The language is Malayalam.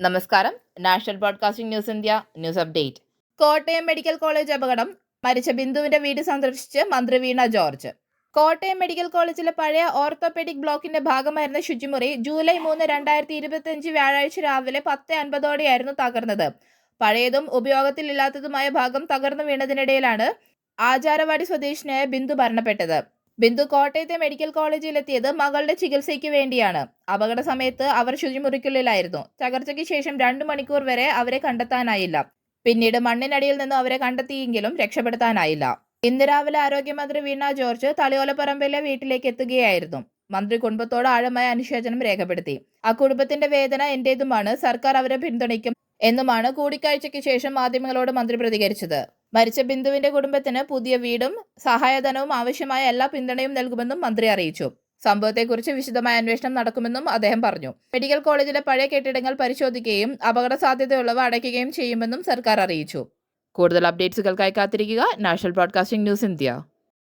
നമസ്കാരം. National broadcasting news India news update. Kottayam medical college അപകടം മരിച്ച ബിന്ദുവിന്റെ വീട് സന്ദർശിച്ച് മന്ത്രി വീണ ജോർജ്. കോട്ടയം മെഡിക്കൽ കോളേജിലെ പഴയ ഓർത്തോപെഡിക് ബ്ലോക്കിന്റെ ഭാഗമായിരുന്ന ശുചിമുറി ജൂലൈ മൂന്ന് രണ്ടായിരത്തി ഇരുപത്തിയഞ്ച് വ്യാഴാഴ്ച രാവിലെ പത്ത് അൻപതോടെയായിരുന്നു തകർന്നത്. പഴയതും ഉപയോഗത്തിലില്ലാത്തതുമായ ഭാഗം തകർന്നു വീണതിനിടയിലാണ് ആചാരവാടി സ്വദേശിനിയായ ബിന്ദു മരണപ്പെട്ടത്. ബിന്ദു കോട്ടയത്തെ മെഡിക്കൽ കോളേജിലെത്തിയത് മകളുടെ ചികിത്സയ്ക്ക് വേണ്ടിയാണ്. അപകട സമയത്ത് അവർ ശുചിമുറിക്കുള്ളിലായിരുന്നു. തകർച്ചയ്ക്ക് ശേഷം രണ്ടു മണിക്കൂർ വരെ അവരെ കണ്ടെത്താനായില്ല. പിന്നീട് മണ്ണിനടിയിൽ നിന്ന് അവരെ കണ്ടെത്തിയെങ്കിലും രക്ഷപ്പെടുത്താനായില്ല. ഇന്ന് രാവിലെ ആരോഗ്യമന്ത്രി വീണ ജോർജ് തളിയോലപ്പറമ്പിലെ വീട്ടിലേക്ക് എത്തുകയായിരുന്നു. മന്ത്രി കുടുംബത്തോട് ആഴമായ അനുശോചനം രേഖപ്പെടുത്തി. ആ കുടുംബത്തിന്റെ വേദന എന്റേതുമാണ് സർക്കാർ അവരെ പിന്തുണയ്ക്കും എന്നുമാണ് കൂടിക്കാഴ്ചയ്ക്ക് ശേഷം മാധ്യമങ്ങളോട് മന്ത്രി പ്രതികരിച്ചത്. മരിച്ച ബിന്ദുവിന്റെ കുടുംബത്തിന് പുതിയ വീടും സഹായധനവും ആവശ്യമായ എല്ലാ പിന്തുണയും നൽകുമെന്നും മന്ത്രി അറിയിച്ചു. സംഭവത്തെക്കുറിച്ച് വിശദമായ അന്വേഷണം നടക്കുമെന്നും അദ്ദേഹം പറഞ്ഞു. മെഡിക്കൽ കോളേജിലെ പഴയ കെട്ടിടങ്ങൾ പരിശോധിക്കുകയും അപകട സാധ്യതയുള്ളവ അടയ്ക്കുകയും ചെയ്യുമെന്നും സർക്കാർ അറിയിച്ചു. കൂടുതൽ അപ്ഡേറ്റ്സുകൾക്കായി കാത്തിരിക്കുക നാഷണൽ ബ്രോഡ്കാസ്റ്റിംഗ് ന്യൂസ് ഇന്ത്യ.